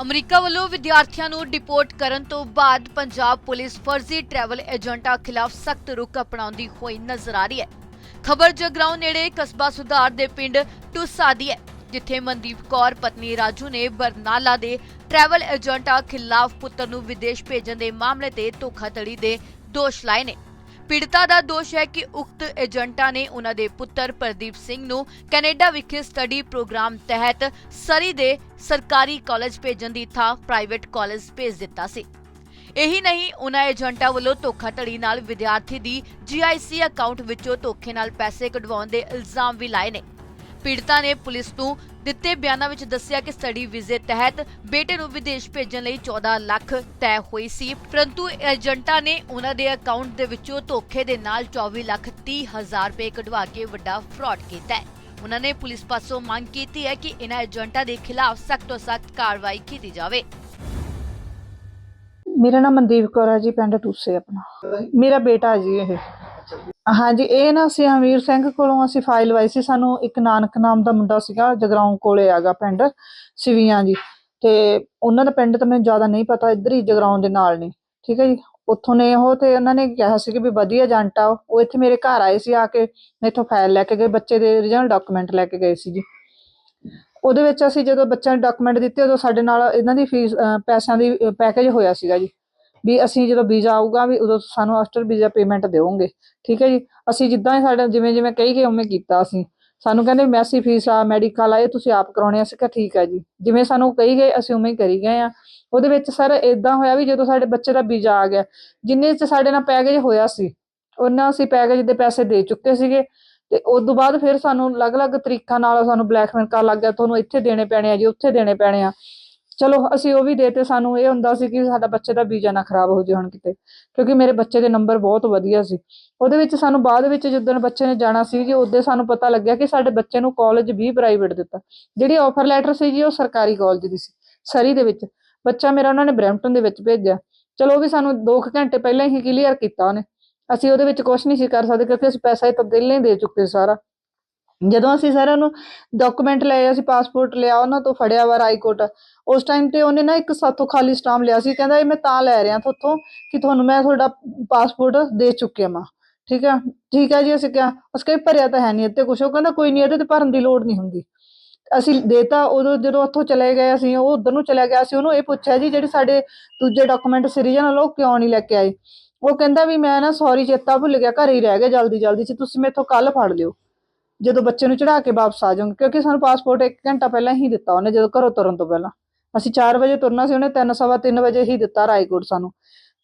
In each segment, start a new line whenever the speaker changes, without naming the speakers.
America ਵੱਲੋਂ ਵਿਦਿਆਰਥੀਆਂ ਨੂੰ ਡਿਪੋਰਟ ਕਰਨ ਤੋਂ ਬਾਅਦ ਪੰਜਾਬ ਪੁਲਿਸ ਫਰਜ਼ੀ ਟਰੈਵਲ ਏਜੰਟਾਂ ਖਿਲਾਫ ਸਖਤ ਰੁਖ ਅਪਣਾਉਂਦੀ ਹੋਈ ਨਜ਼ਰ ਆ ਰਹੀ ਹੈ। ਖਬਰ ਜਗਰਾਉਂ ਨੇੜੇ ਕਸਬਾ ਸੁਧਾਰ ਦੇ ਪਿੰਡ ਟੁੱਸਾ ਦੀ ਹੈ, ਜਿੱਥੇ ਮਨਦੀਪ ਕੌਰ, ਪਤਨੀ ਰਾਜੂ ਨੇ ਬਰਨਾਲਾ ਦੇ ਟਰੈਵਲ ਏਜੰਟਾਂ ਖਿਲਾਫ ਪੁੱਤਰ ਨੂੰ ਵਿਦੇਸ਼ ਭੇਜਣ ਦੇ ਮਾਮਲੇ ਤੇ ਧੋਖਾਧੜੀ ਦੇ ਦੋਸ਼ ਲਾਏ ਨੇ। ਪੀੜਤਾ ਦਾ ਦੋਸ਼ ਹੈ ਕਿ ਉਕਤ ਏਜੰਟਾਂ ਨੇ ਉਹਨਾਂ ਦੇ ਪੁੱਤਰ ਪ੍ਰਦੀਪ ਸਿੰਘ ਨੂੰ ਕੈਨੇਡਾ ਵਿਖੇ ਸਟੱਡੀ ਪ੍ਰੋਗਰਾਮ ਤਹਿਤ ਸਰੀ ਦੇ ਸਰਕਾਰੀ ਕਾਲਜ ਭੇਜਣ ਦੀ ਥਾਂ ਪ੍ਰਾਈਵੇਟ ਕਾਲਜ ਭੇਜ ਦਿੱਤਾ ਸੀ। ਇਹੀ ਨਹੀਂ, ਉਹਨਾਂ ਏਜੰਟਾਂ ਵੱਲੋਂ ਧੋਖਾਧੜੀ ਨਾਲ ਵਿਦਿਆਰਥੀ ਦੀ GIC ਅਕਾਊਂਟ ਵਿੱਚੋਂ ਧੋਖੇ ਨਾਲ ਪੈਸੇ ਕਢਵਾਉਣ ਦੇ ਇਲਜ਼ਾਮ ਵੀ ਲਾਏ ਨੇ। ਪੀੜਤਾ ਨੇ ਪੁਲਿਸ ਨੂੰ ਦਿੱਤੇ ਬਿਆਨਾਂ ਵਿੱਚ ਦੱਸਿਆ ਕਿ ਸਟੱਡੀ ਵੀਜ਼ੇ ਤਹਿਤ ਬੇਟੇ ਨੂੰ ਵਿਦੇਸ਼ ਭੇਜਣ ਲਈ 14 ਲੱਖ ਤੈਅ ਹੋਈ ਸੀ, ਪਰੰਤੂ ਏਜੰਟਾਂ ਨੇ ਉਹਨਾਂ ਦੇ ਅਕਾਊਂਟ ਦੇ ਵਿੱਚੋਂ ਧੋਖੇ ਦੇ ਨਾਲ 24 ਲੱਖ 30 ਹਜ਼ਾਰ ਰੁਪਏ ਕਢਵਾ ਕੇ ਵੱਡਾ ਫਰਾਡ ਕੀਤਾ ਹੈ। ਉਹਨਾਂ ਨੇ ਪੁਲਿਸ ਪਾਸੋਂ ਮੰਗ ਕੀਤੀ ਹੈ ਕਿ ਇਹਨਾਂ ਏਜੰਟਾਂ ਦੇ ਖਿਲਾਫ ਸਖਤ ਤੋਂ ਸਖਤ ਕਾਰਵਾਈ ਕੀਤੀ ਜਾਵੇ।
ਮੇਰਾ ਨਾਮ ਮਨਦੀਪ ਕੌਰ ਹੈ ਜੀ, ਪਿੰਡ ਟੂਸੇ ਆਪਣਾ। ਮੇਰਾ ਬੇਟਾ ਜੀ ਇਹ। ਹਾਂਜੀ, ਇਹ ਨਾ ਅਸੀਂ ਹਮੀਰ ਸਿੰਘ ਕੋਲੋਂ ਅਸੀਂ ਫਾਈਲ ਲਵਾਈ ਸੀ। ਸਾਨੂੰ ਇੱਕ ਨਾਨਕ ਨਾਮ ਦਾ ਮੁੰਡਾ ਸੀਗਾ, ਜਗਰਾਉਂ ਕੋਲੇ ਆਗਾ ਪਿੰਡ, ਸਿਵੀਆਂ ਜੀ। ਤੇ ਉਹਨਾਂ ਦਾ ਪਿੰਡ ਤਾਂ ਮੈਨੂੰ ਜ਼ਿਆਦਾ ਨਹੀਂ ਪਤਾ, ਇੱਧਰ ਹੀ ਜਗਰਾਉਂ ਦੇ ਨਾਲ ਨੇ। ਠੀਕ ਹੈ ਜੀ? ਉੱਥੋਂ ਨੇ ਉਹ ਤੇ ਉਹਨਾਂ ਨੇ ਕਿਹਾ ਸੀ ਕਿ ਵੀ ਵਧੀਆ ਏਜੰਟ ਆ ਉਹ। ਇੱਥੇ ਮੇਰੇ ਘਰ ਆਏ ਸੀ ਆ ਕੇ, ਮੈਥੋਂ ਫਾਈਲ ਲੈ ਕੇ ਗਏ, ਬੱਚੇ ਦੇ origignal ਡਾਕੂਮੈਂਟ ਲੈ ਕੇ ਗਏ ਸੀ ਜੀ। ਉਹਦੇ ਵਿੱਚ ਅਸੀਂ ਜਦੋਂ ਬੱਚਿਆਂ ਨੂੰ ਡਾਕੂਮੈਂਟ ਦਿੱਤੇ, ਉਦੋਂ ਸਾਡੇ ਨਾਲ ਇਹਨਾਂ ਦੀ ਫੀਸ ਪੈਸਿਆਂ ਦੀ ਪੈਕੇਜ ਹੋਇਆ ਸੀਗਾ ਜੀ। ਵੀ ਅਸੀਂ ਜਦੋਂ ਵੀਜ਼ਾ ਆਊਗਾ ਵੀ ਉਦੋਂ ਸਾਨੂੰ ਆਫਟਰ ਵੀਜ਼ਾ ਪੇਮੈਂਟ ਦਿਓਗੇ ਠੀਕ ਹੈ ਜੀ? ਅਸੀਂ ਜਿੱਦਾਂ ਹੀ ਸਾਡੇ ਜਿਵੇਂ ਜਿਵੇਂ ਕਹੀ ਗਏ ਉਵੇਂ ਕੀਤਾ ਅਸੀਂ। ਸਾਨੂੰ ਕਹਿੰਦੇ ਮੈਸੀ ਫੀਸ ਆ ਮੈਡੀਕਲ ਆ ਇਹ ਤੁਸੀਂ ਆਪ ਕਰਾਉਣੇ ਆ। ਅਸੀਂ ਕਿਹਾ ਠੀਕ ਆ ਜੀ। ਜਿਵੇਂ ਸਾਨੂੰ ਕਹੀ ਗਏ, ਅਸੀਂ ਉਵੇਂ ਹੀ ਕਰੀ ਗਏ ਆ। ਉਹਦੇ ਵਿੱਚ ਸਰ ਇਦਾਂ ਹੋਇਆ ਵੀ ਜਦੋਂ ਸਾਡੇ ਬੱਚੇ ਦਾ ਵੀਜ਼ਾ ਆ ਗਿਆ, ਜਿੰਨੇ ਚ ਸਾਡੇ ਨਾਲ ਪੈਕੇਜ ਹੋਇਆ ਸੀ, ਉਹਨਾਂ ਅਸੀਂ ਪੈਕੇਜ ਦੇ ਪੈਸੇ ਦੇ ਚੁੱਕੇ ਸੀਗੇ। ਤੇ ਉਸ ਤੋਂ ਬਾਅਦ ਫਿਰ ਸਾਨੂੰ ਅਲੱਗ-ਅਲੱਗ ਤਰੀਕਾਂ ਨਾਲ ਸਾਨੂੰ ਬਲੈਕਮੇਲ ਕਰਨ ਲੱਗ ਗਿਆ, ਤੁਹਾਨੂੰ ਇੱਥੇ ਦੇਣੇ ਪੈਣੇ ਆ ਜੀ, ਉੱਥੇ ਦੇਣੇ ਪੈਣੇ ਆ। ਚਲੋ ਅਸੀਂ ਉਹ ਵੀ ਦੇਤੇ, ਸਾਨੂੰ ਇਹ ਹੁੰਦਾ ਸੀ ਕਿ ਸਾਡਾ ਬੱਚੇ ਦਾ ਵੀਜ਼ਾ ਨਾ ਖਰਾਬ ਹੋ ਜਾਏ ਹੁਣ ਕਿਤੇ, ਕਿਉਂਕਿ ਮੇਰੇ ਬੱਚੇ ਦੇ ਨੰਬਰ ਬਹੁਤ ਵਧੀਆ ਸੀ। ਉਹਦੇ ਵਿੱਚ ਸਾਨੂੰ ਬਾਅਦ ਵਿੱਚ ਜਦੋਂ ਬੱਚੇ ਨੇ ਜਾਣਾ ਸੀ ਜੀ, ਉਹਦੇ ਸਾਨੂੰ ਪਤਾ ਲੱਗਿਆ ਕਿ ਸਾਡੇ ਬੱਚੇ ਨੂੰ ਕਾਲਜ ਵੀ ਪ੍ਰਾਈਵੇਟ ਦਿੱਤਾ। ਜਿਹੜੀ ਆਫਰ ਲੈਟਰ ਸੀ ਜੀ, ਉਹ ਸਰਕਾਰੀ ਕਾਲਜ ਦੀ ਸੀ, ਸਰੀ ਦੇ ਵਿੱਚ। ਬੱਚਾ ਮੇਰਾ ਉਹਨਾਂ ਨੇ ਬਰੈਂਪਟਨ ਦੇ ਵਿੱਚ ਭੇਜਿਆ। ਚਲੋ ਉਹ ਵੀ ਸਾਨੂੰ 2 ਘੰਟੇ ਪਹਿਲਾਂ ਹੀ ਕਲੀਅਰ ਕੀਤਾ ਉਹਨੇ। ਅਸੀਂ ਉਹਦੇ ਵਿੱਚ ਕੁਝ ਨਹੀਂ ਸੀ ਕਰ ਸਕਦੇ, ਕਿਉਂਕਿ ਅਸੀਂ ਪੈਸਾ ਹੀ ਤਾਂ ਪਹਿਲਾਂ ਹੀ ਦੇ ਚੁੱਕੇ ਸਾਰਾ। ਜਦੋਂ ਅਸੀਂ ਸਾਰਿਆਂ ਨੂੰ ਡਾਕੂਮੈਂਟ ਲਏ, ਅਸੀਂ ਪਾਸਪੋਰਟ ਲਿਆ, ਉਹਨਾਂ ਤੋਂ ਫੜਿਆ ਵਾ ਰਾਈਕੋਟ ਉਸ ਟਾਈਮ ਤੇ ਉਹਨੇ ਨਾ ਇੱਕ ਸਾਥੋਂ ਖਾਲੀ ਸਟਾਮ ਲਿਆ ਸੀ, ਕਹਿੰਦਾ ਇਹ ਮੈਂ ਤਾਂ ਲੈ ਰਿਹਾ ਤੁਹਾਥੋਂ ਕਿ ਤੁਹਾਨੂੰ ਮੈਂ ਤੁਹਾਡਾ ਪਾਸਪੋਰਟ ਦੇ ਚੁੱਕਿਆ ਮਾਂ ਠੀਕ ਹੈ ਠੀਕ ਹੈ ਜੀ, ਅਸੀਂ ਕਿਹਾ, ਅਸੀਂ ਕਹੇ ਭਰਿਆ ਤਾਂ ਹੈ ਨਹੀਂ ਇੱਥੇ ਕੁਛ, ਉਹ ਕਹਿੰਦਾ ਕੋਈ ਨਹੀਂ ਇਹਦੇ ਤੇ ਭਰਨ ਦੀ ਲੋੜ ਨਹੀਂ ਹੁੰਦੀ। ਅਸੀਂ ਦੇਤਾ, ਉਦੋਂ ਜਦੋਂ ਉੱਥੋਂ ਚਲੇ ਗਏ ਅਸੀਂ, ਉਹ ਉਧਰ ਨੂੰ ਚਲੇ ਗਿਆ ਸੀ ਉਹਨੂੰ ਇਹ ਪੁੱਛਿਆ ਜੀ, ਜਿਹੜੇ ਸਾਡੇ ਦੂਜੇ ਡਾਕੂਮੈਂਟ ਸਿਰੀਜਨ ਉਹ ਕਿਉਂ ਨਹੀਂ ਲੈ ਕੇ ਆਏ? ਉਹ ਕਹਿੰਦਾ ਵੀ ਮੈਂ ਨਾ ਸੌਰੀ ਚੇਤਾ ਭੁੱਲ ਗਿਆ, ਘਰੇ ਹੀ ਰਹਿ ਗਿਆ ਜਲਦੀ ਜਲਦੀ ਚ ਤੁਸੀਂ ਮੇਥੋਂ ਕੱਲ ਫੜ ਲਿਓ। ਜਦੋਂ ਬੱਚੇ ਨੂੰ ਚੜਾ ਕੇ ਵਾਪਸ ਆ ਜਾਵਾਂਗੇ ਕਿਉਂਕਿ ਸਾਨੂੰ ਪਾਸਪੋਰਟ 1 ਘੰਟਾ ਪਹਿਲਾਂ ਹੀ ਦਿੱਤਾ ਉਹਨੇ, ਜਦੋਂ ਘਰੋਂ ਤੁਰਨ ਤੋਂ ਪਹਿਲਾਂ। ਅਸੀਂ 4 ਵਜੇ ਤੁਰਨਾ ਸੀ, ਉਹਨੇ 3 ਸਵਾ 3 ਵਜੇ ਹੀ ਦਿੱਤਾ ਰਾਏਕੋਟ ਸਾਨੂੰ।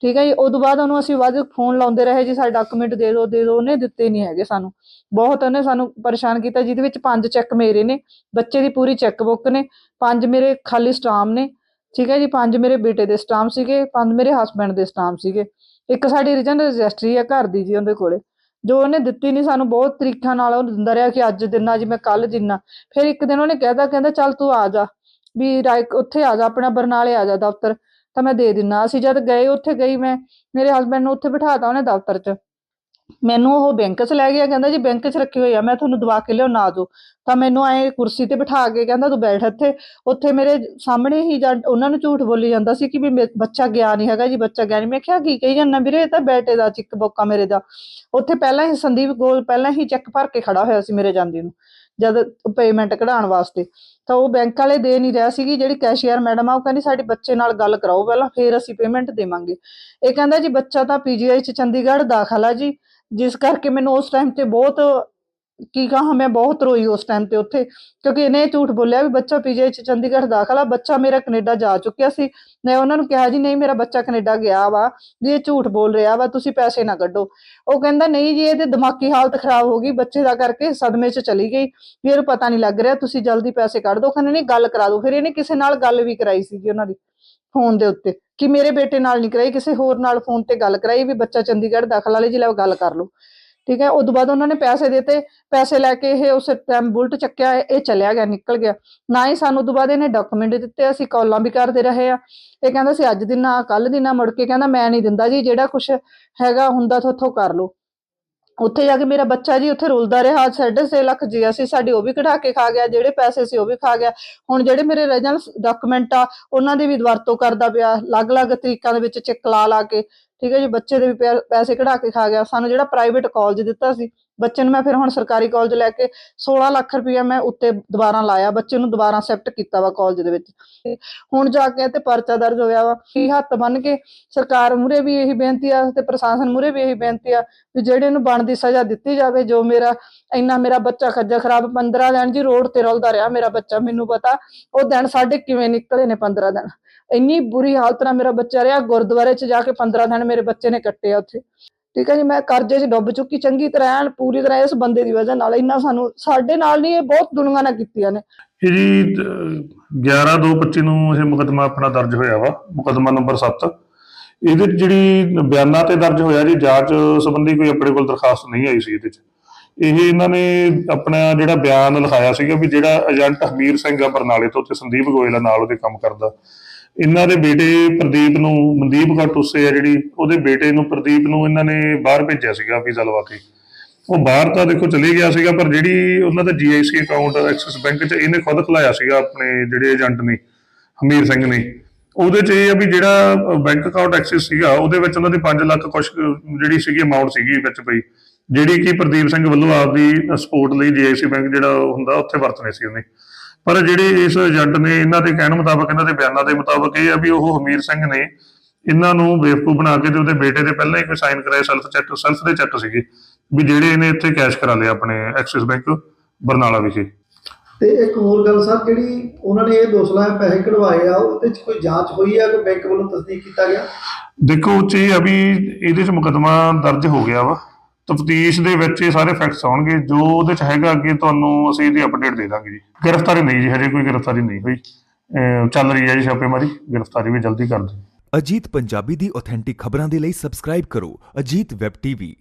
ਠੀਕ ਹੈ ਜੀ, ਉਦੋਂ ਬਾਅਦ ਉਹਨੂੰ ਅਸੀਂ ਵੱਧ ਫੋਨ ਲਾਉਂਦੇ ਰਹੇ ਜੀ, ਸਾਡੇ ਡਾਕੂਮੈਂਟ ਦੇ ਦਿਓ ਦੇ ਦਿਓ ਉਹਨੇ ਦਿੱਤੇ ਨਹੀਂ ਹੈਗੇ ਸਾਨੂੰ। ਬਹੁਤ ਉਹਨੇ ਸਾਨੂੰ ਪਰੇਸ਼ਾਨ ਕੀਤਾ, ਜਿਹਦੇ ਵਿੱਚ ਪੰਜ ਚੈੱਕ ਮੇਰੇ ਨੇ, ਬੱਚੇ ਦੀ ਪੂਰੀ ਚੈੱਕ ਬੁੱਕ ਨੇ, ਪੰਜ ਮੇਰੇ ਖਾਲੀ ਸਟਾਮ ਨੇ, ਠੀਕ ਹੈ ਜੀ, ਪੰਜ ਮੇਰੇ ਬੇਟੇ ਦੇ ਸਟਾਮ ਸੀਗੇ, ਪੰਜ ਮੇਰੇ ਹਸਬੰਡ ਦੇ ਸਟਾਮ ਸੀਗੇ। ਇੱਕ ਸਾਡੀ ਰਿਜਨ ਰਜਿਸਟਰੀ ਹੈ ਘਰ ਦੀ ਜੀ, ਉਹਦੇ ਕੋਲੇ। ਜੋ ਉਹਨੇ ਦਿੱਤੀ ਨਹੀਂ ਸਾਨੂੰ ਬਹੁਤ ਤਰੀਕਾਂ ਨਾਲ ਉਹ ਦਿੰਦਾ ਰਿਹਾ ਕਿ ਅੱਜ ਦਿਨਾ ਜੀ, ਮੈਂ ਕੱਲ ਦਿਨਾ। ਫਿਰ ਇੱਕ ਦਿਨ ਉਹਨੇ ਕਹਿਤਾ, ਕਹਿੰਦਾ ਚੱਲ ਤੂੰ ਆ ਜਾ, ਵੀ ਰਾਇ ਉੱਥੇ ਆ ਜਾ, ਆਪਣਾ ਬਰਨਾਲੇ ਆ ਜਾ ਦਫ਼ਤਰ, ਤਾਂ ਮੈਂ ਦੇ ਦਿਨਾ। ਅਸੀਂ ਜਦ ਗਏ, ਉੱਥੇ ਗਈ ਮੈਂ, ਮੇਰੇ ਹਸਬੰਡ ਨੂੰ ਉੱਥੇ ਬਿਠਾਤਾ ਉਹਨੇ ਦਫ਼ਤਰ 'ਚ। ਮੈਨੂੰ ਉਹ ਬੈਂਕ 'ਚ ਲੈ ਗਿਆ, ਕਹਿੰਦਾ ਜੀ ਬੈਂਕ 'ਚ ਰੱਖੀ ਹੋਈ ਆ, ਮੈਂ ਤੁਹਾਨੂੰ ਦਵਾ ਕੇ ਲਿਆਉਣਾ ਨਾ ਜਾਓ ਤਾਂ ਮੈਨੂੰ ਐ ਕੁਰਸੀ ਤੇ ਬਿਠਾ ਕੇ ਕਹਿੰਦਾ ਤੂੰ ਬੈਠ ਇੱਥੇ। ਉੱਥੇ ਮੇਰੇ ਸਾਹਮਣੇ ਹੀ ਉਹਨਾਂ ਨੂੰ ਝੂਠ ਬੋਲੀ ਜਾਂਦਾ ਸੀ ਕਿ ਵੀ ਬੱਚਾ ਗਿਆ ਨਹੀਂ ਹੈਗਾ ਜੀ, ਬੱਚਾ ਗਿਆ ਨਹੀਂ ਮੈਂ ਕਿਹਾ, ਕੀ ਕਹੀ ਜਾਂਦਾ ਵੀਰੇ, ਇਹ ਤਾਂ ਬੇਟੇ ਦਾ ਚਿੱਕ ਬੋਕਾ ਮੇਰੇ ਦਾ। ਉੱਥੇ ਪਹਿਲਾਂ ਹੀ ਸੰਦੀਪ ਗੋਲ ਪਹਿਲਾਂ ਹੀ ਚੈੱਕ ਭਰ ਕੇ ਖੜਾ ਹੋਇਆ ਸੀ ਮੇਰੇ ਜਾਂਦੀ ਨੂੰ, ਜਦ ਪੇਮੈਂਟ ਕਢਾਉਣ ਵਾਸਤੇ। ਤਾਂ ਉਹ ਬੈਂਕ ਵਾਲੇ ਦੇ ਨਹੀਂ ਰਿਹਾ ਸੀਗੀ ਜਿਹੜੀ ਕੈਸ਼ੀਅਰ ਮੈਡਮ ਆ, ਉਹ ਕਹਿੰਦੀ ਸਾਡੇ ਬੱਚੇ ਨਾਲ ਗੱਲ ਕਰਾਓ ਪਹਿਲਾਂ, ਫੇਰ ਅਸੀਂ ਪੇਮੈਂਟ ਦੇਵਾਂਗੇ। ਇਹ ਕਹਿੰਦਾ ਜੀ ਬੱਚਾ ਤਾਂ ਪੀਜੀਆਈ ਚ ਚੰਡੀਗੜ੍ਹ ਦਾਖਲ ਆ ਜੀ। ਜਿਸ ਕਰਕੇ ਮੈਨੂੰ ਉਸ ਟਾਈਮ ਤੇ ਬਹੁਤ, ਕੀ ਕਹਾਂ ਮੈਂ, ਬਹੁਤ ਰੋਈ ਉਸ ਟਾਈਮ ਤੇ ਉੱਥੇ, ਕਿਉਂਕਿ ਇਹਨੇ ਝੂਠ ਬੋਲਿਆ ਵੀ ਬੱਚਾ ਪੀਜੀਆਈ ਚ ਚੰਡੀਗੜ੍ਹ ਦਾਖਲ ਆ, ਬੱਚਾ ਮੇਰਾ ਕੈਨੇਡਾ ਜਾ ਚੁੱਕਿਆ ਸੀ। ਮੈਂ ਉਹਨਾਂ ਨੂੰ ਕਿਹਾ ਜੀ, ਨਹੀਂ ਮੇਰਾ ਬੱਚਾ ਕੈਨੇਡਾ ਗਿਆ ਵਾ ਜੀ ਇਹ ਝੂਠ ਬੋਲ ਰਿਹਾ ਵਾ, ਤੁਸੀਂ ਪੈਸੇ ਨਾ ਕੱਢੋ। ਉਹ ਕਹਿੰਦਾ, ਨਹੀਂ ਜੀ, ਇਹਦੇ ਦਿਮਾਗੀ ਹਾਲਤ ਖਰਾਬ ਹੋ ਗਈ, ਬੱਚੇ ਦਾ ਕਰਕੇ ਸਦਮੇ 'ਚ ਚਲੀ ਗਈ, ਵੀ ਇਹਨੂੰ ਪਤਾ ਨਹੀਂ ਲੱਗ ਰਿਹਾ, ਤੁਸੀਂ ਜਲਦੀ ਪੈਸੇ ਕੱਢ ਦਿਓ ਕਹਿੰਦੇ, ਨਹੀਂ, ਗੱਲ ਕਰਾ ਦਿਓ ਫਿਰ ਇਹਨੇ ਕਿਸੇ ਨਾਲ ਗੱਲ ਵੀ ਕਰਾਈ ਸੀਗੀ ਉਹਨਾਂ ਦੀ, ਫੋਨ ਦੇ ਉੱਤੇ। ਕਿ ਮੇਰੇ ਬੇਟੇ ਨਾਲ ਨਹੀਂ ਕਰਾਈ, ਕਿਸੇ ਹੋਰ ਨਾਲ ਫੋਨ ਤੇ ਗੱਲ ਕਰਾਈ ਵੀ ਬੱਚਾ ਚੰਡੀਗੜ੍ਹ ਦਾਖਲ ਵਾਲੇ ਜ਼ਿਲ੍ਹਾ ਗੱਲ ਕਰ ਲਓ। ਠੀਕ ਹੈ, ਉਦੋਂ ਬਾਅਦ ਉਹਨਾਂ ਨੇ ਪੈਸੇ ਦਿੱਤੇ, ਪੈਸੇ ਲੈ ਕੇ ਇਹ ਉਸ ਟਾਈਮ ਬੁਲਟ ਚੱਕਿਆ, ਇਹ ਚਲਿਆ ਗਿਆ, ਨਿਕਲ ਗਿਆ। ਨਾ ਹੀ ਸਾਨੂੰ ਉਦੋਂ ਬਾਅਦ ਇਹਨੇ ਡਾਕੂਮੈਂਟ ਦਿੱਤੇ, ਅਸੀਂ ਕਾਲਾਂ ਵੀ ਕਰਦੇ ਰਹੇ ਆ ਇਹ ਕਹਿੰਦਾ ਸੀ, ਅੱਜ ਦਿਨਾ ਕੱਲ ਦਿਨਾ ਮੁੜ ਕੇ ਕਹਿੰਦਾ, ਮੈਂ ਨਹੀਂ ਦਿੰਦਾ ਜੀ, ਜਿਹੜਾ ਕੁਝ ਹੈਗਾ ਹੁੰਦਾ ਥੋਥੋਂ ਕਰ ਲਓ। ਉੱਥੇ ਜਾ ਕੇ ਮੇਰਾ ਬੱਚਾ ਜੀ ਉੱਥੇ ਰੁਲਦਾ ਰਿਹਾ 6.5 ਲੱਖ ਜੀ ਅਸੀਂ ਸਾਡੀ ਉਹ ਵੀ ਕਢਾ ਕੇ ਖਾ ਗਿਆ, ਜਿਹੜੇ ਪੈਸੇ ਸੀ ਉਹ ਵੀ ਖਾ ਗਿਆ। ਹੁਣ ਜਿਹੜੇ ਮੇਰੇ ਰੀਜਨਲ ਡਾਕੂਮੈਂਟ ਆ, ਉਹਨਾਂ ਦੀ ਵੀ ਵਰਤੋਂ ਕਰਦਾ ਪਿਆ, ਅਲੱਗ-ਅਲੱਗ ਤਰੀਕਾਂ ਦੇ ਵਿੱਚ ਚੈੱਕ ਲਾ ਲਾ ਕੇ। ਠੀਕ ਹੈ ਜੀ, ਬੱਚੇ ਦੇ ਵੀ ਪੈ- ਪੈਸੇ ਕਢਾ ਕੇ ਖਾ ਗਿਆ। ਸਾਨੂੰ ਜਿਹੜਾ ਪ੍ਰਾਈਵੇਟ ਕਾਲਜ ਦਿੱਤਾ ਸੀ ਬੱਚੇ ਨੂੰ ਮੈਂ ਫਿਰ ਹੁਣ ਸਰਕਾਰੀ ਕਾਲਜ ਲੈ ਕੇ 16 ਲੱਖ ਰੁਪਇਆ ਮੈਂ ਉੱਤੇ ਦੁਬਾਰਾ ਲਾਇਆ, ਬੱਚੇ ਨੂੰ ਦੁਬਾਰਾ ਸ਼ਿਫਟ ਕੀਤਾ ਵਾ ਕਾਲਜ ਦੇ ਵਿੱਚ। ਹੁਣ ਜਾ ਕੇ ਤੇ ਪਰਚਾ ਦਰਜ ਹੋਇਆ ਵਾ, ਕੀ ਹੱਥ ਬੰਨ ਕੇ ਸਰਕਾਰ ਮੂਰੇ ਵੀ ਇਹੀ ਬੇਨਤੀ ਆ ਤੇ ਪ੍ਰਸ਼ਾਸਨ ਮੂਰੇ ਵੀ ਇਹੀ ਬੇਨਤੀ ਆ ਵੀ ਜਿਹੜੇ ਨੂੰ ਬਣਦੀ ਸਜ਼ਾ ਦਿੱਤੀ ਜਾਵੇ, ਜੋ ਮੇਰਾ, ਇੰਨਾ ਮੇਰਾ ਬੱਚਾ ਖੱਜਾ ਖਰਾਬ 15 ਦਿਨ ਜੀ ਰੋਡ ਤੇ ਰੁਲਦਾ ਰਿਹਾ ਮੇਰਾ ਬੱਚਾ, ਮੈਨੂੰ ਪਤਾ ਉਹ ਦਿਨ ਸਾਡੇ ਕਿਵੇਂ ਨਿਕਲੇ ਨੇ 15 ਦਿਨ। ਇੰਨੀ ਬੁਰੀ ਹਾਲਤ ਨਾਲ ਮੇਰਾ ਬੱਚਾ ਰਿਹਾ, ਗੁਰਦੁਆਰੇ 'ਚ ਜਾ ਕੇ 15 ਦਿਨ ਮੇਰੇ ਬੱਚੇ ਨੇ ਕੱਟੇ ਆ ਉੱਥੇ। ਠੀਕ ਹੈ ਜੀ, ਮੈਂ ਕਰਜ਼ੇ 'ਚ ਡੁੱਬ ਚੁੱਕੀ, ਚੰਗੀ ਤਰ੍ਹਾਂ ਐਨ ਪੂਰੀ ਤਰ੍ਹਾਂ ਇਸ ਬੰਦੇ ਦੀ ਵਜ੍ਹਾ ਨਾਲ ਇੰਨਾ ਸਾਨੂੰ, ਸਾਡੇ ਨਾਲ ਨਹੀਂ, ਇਹ ਬਹੁਤ ਦੁਨੀਆ ਨਾਲ ਕੀਤੀਆਂ ਨੇ।
ਇਹ ਜੀ 11/2/25 ਨੂੰ ਇਹ ਮੁਕੱਦਮਾ ਆਪਣਾ ਦਰਜ ਹੋਇਆ ਵਾ, ਮੁਕੱਦਮਾ ਨੰਬਰ 7 ਇਹਦੇ 'ਚ ਜਿਹੜੀ ਬਿਆਨਾਂ ਤੇ ਦਰਜ ਹੋਇਆ ਜੀ, ਜਾਂਚ ਸੰਬੰਧੀ ਕੋਈ ਆਪਣੇ ਕੋਲ ਦਰਖਾਸਤ ਨਹੀਂ ਆਈ ਸੀ ਇਹਦੇ 'ਚ। ਇਹ ਇਹਨਾਂ ਨੇ ਆਪਣਾ ਜਿਹੜਾ ਬਿਆਨ ਲਿਖਾਇਆ ਸੀਗਾ ਵੀ ਜਿਹੜਾ ਏਜੰਟ ਹਮੀਰ ਸਿੰਘ ਆ ਬਰਨਾਲੇ ਤੋਂ, ਤੇ ਸੰਦੀਪ ਗੋਇਲ ਨਾਲ ਉਹਦੇ ਕੰਮ ਕਰਦਾ। ਇਹਨਾਂ ਦੇ ਬੇਟੇ ਪ੍ਰਦੀਪ ਨੂੰ, ਮਨਦੀਪ ਕੌਰ ਆ ਜਿਹੜੀ, ਉਹਦੇ ਬੇਟੇ ਨੂੰ ਪ੍ਰਦੀਪ ਨੂੰ ਇਹਨਾਂ ਨੇ ਬਾਹਰ ਭੇਜਿਆ ਸੀਗਾ ਵੀਜ਼ਾ ਲਵਾ ਕੇ। ਉਹ ਬਾਹਰ ਤਾਂ ਦੇਖੋ ਚਲੇ ਗਿਆ ਸੀਗਾ, ਪਰ ਜਿਹੜੀ ਉਹਨਾਂ ਦਾ ਜੀਆਈਸੀ ਅਕਾਊਂਟ ਐਕਸਿਸ ਬੈਂਕ 'ਚ, ਇਹਨੇ ਖੁਦ ਖੁਲਾਇਆ ਸੀਗਾ ਆਪਣੇ ਜਿਹੜੇ ਏਜੰਟ ਨੇ, ਹਮੀਰ ਸਿੰਘ ਨੇ। ਉਹਦੇ 'ਚ ਇਹ ਆ ਵੀ ਜਿਹੜਾ ਬੈਂਕ ਅਕਾਊਂਟ ਐਕਸਿਸ ਸੀਗਾ, ਉਹਦੇ ਵਿੱਚ ਉਹਨਾਂ ਦੀ 5 ਲੱਖ ਕੁਛ ਜਿਹੜੀ ਸੀਗੀ ਅਮਾਉਂਟ ਸੀਗੀ ਵਿੱਚ ਪਈ, ਜਿਹੜੀ ਕਿ ਪ੍ਰਦੀਪ ਸਿੰਘ ਵੱਲੋਂ ਆਪਦੀ ਸਪੋਰਟ ਲਈ ਜੀਆਈਸੀ ਬੈਂਕ ਜਿਹੜਾ ਹੁੰਦਾ, ਉੱਥੇ ਵਰਤਨੇ ਸੀ ਉਹਨੇ। ਪਰ ਜਿਹੜੇ ਇਸ ਏਜੰਟ ਨੇ ਇਹਨਾਂ ਦੇ ਕਹਿਣ ਮੁਤਾਬਕ ਇਹਨਾਂ ਦੇ ਬਿਆਨਾਂ ਦੇ ਮੁਤਾਬਕ ਇਹ ਆ ਵੀ ਉਹ ਹਮੀਰ ਸਿੰਘ ਨੇ ਇਹਨਾਂ ਨੂੰ ਬੇਵਕੂਫ ਬਣਾ ਕੇ ਤੇ ਉਹਦੇ ਬੇਟੇ ਦੇ ਪਹਿਲਾਂ ਹੀ ਕੋਈ ਸਾਈਨ ਕਰਾਏ ਸੈਲਫ ਚੈੱਕ ਸੈਲਫ ਦੇ ਚੈੱਕ ਸੀਗੇ ਵੀ ਜਿਹੜੇ ਇਹਨੇ ਇੱਥੇ ਕੈਸ਼ ਕਰਾ ਲਿਆ ਆਪਣੇ ਐਕਸਿਸ ਬੈਂਕ ਬਰਨਾਲਾ ਵਿਖੇ।
ਤੇ ਇੱਕ ਹੋਰ ਗੱਲ ਸਰ ਜਿਹੜੀ ਉਹਨਾਂ ਨੇ ਇਹ ਦੋਸ਼ ਲਾਇਆ ਪੈਸੇ ਕਢਵਾਏ ਆ ਉਹਦੇ ਚ ਕੋਈ ਜਾਂਚ ਹੋਈ ਆ ਕਿ ਬੈਂਕ ਵੱਲੋਂ ਤਸਦੀਕ ਕੀਤਾ ਗਿਆ?
ਦੇਖੋ ਉਹ 'ਚ ਇਹ ਆ ਵੀ ਇਹਦੇ 'ਚ ਮੁਕੱਦਮਾ ਦਰਜ ਹੋ ਗਿਆ ਵਾ। ਤਫਤੀਸ਼ ਦੇ ਵਿੱਚ ਇਹ ਸਾਰੇ ਫੈਕਟਸ ਆਉਣਗੇ, ਜੋ ਉਹਦੇ 'ਚ ਹੈਗਾ ਅੱਗੇ ਤੁਹਾਨੂੰ ਅਸੀਂ ਇਹਦੀ ਅਪਡੇਟ ਦੇ ਦਾਂਗੇ ਜੀ। ਗ੍ਰਿਫਤਾਰੀ ਨਹੀਂ ਜੀ, ਹਜੇ ਕੋਈ ਗ੍ਰਿਫਤਾਰੀ ਨਹੀਂ ਹੋਈ। ਚੱਲ ਰਹੀ ਹੈ ਜੀ ਛਾਪੇਮਾਰੀ, ਗ੍ਰਿਫਤਾਰੀ ਵੀ ਜਲਦੀ ਕਰ ਦੇ
ਅਜੀਤ ਪੰਜਾਬੀ ਦੀ ਆਥੈਂਟਿਕ ਖਬਰਾਂ ਦੇ ਲਈ ਸਬਸਕ੍ਰਾਈਬ ਕਰੋ ਅਜੀਤ ਵੈਬ ਟੀਵੀ